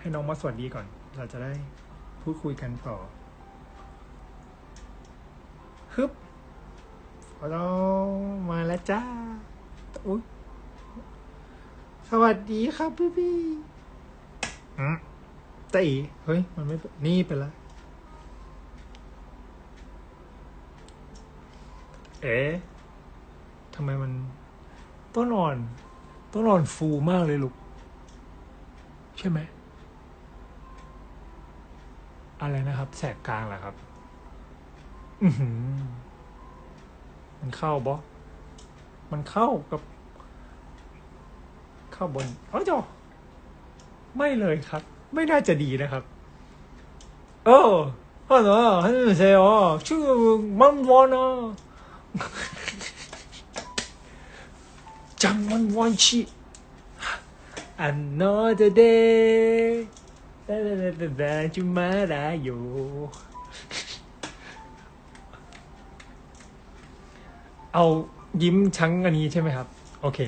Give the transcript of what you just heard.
ให้น้องมาสวัสดีก่อน เราจะได้พูดคุยกันต่อฮึบเรามาแล้วจ้าอุ๊ยสวัสดีครับพี่พี่อืมตีเฮ้ย มันไม่เป็นนี่เป็นละ เอ๊ะทำไมมัน ต้นอ่อน ต้นอ่อนฟูมากเลยลูก ใช่ไหม อะไรนะครับ แสกกลางเหรอครับ อือหือมันเข้าบอมันเข้ากับ เข้าบนอ๋อจอไม่เลยครับ ไม่น่าจะดีนะครับ เออฮัลโหลฮัลโหลเซลชื่อมัมวอนะจังมันวันชิ another day จุมาลาโยเอายิ้มชั้งอันนี้ใช่ไหมครับ โอเค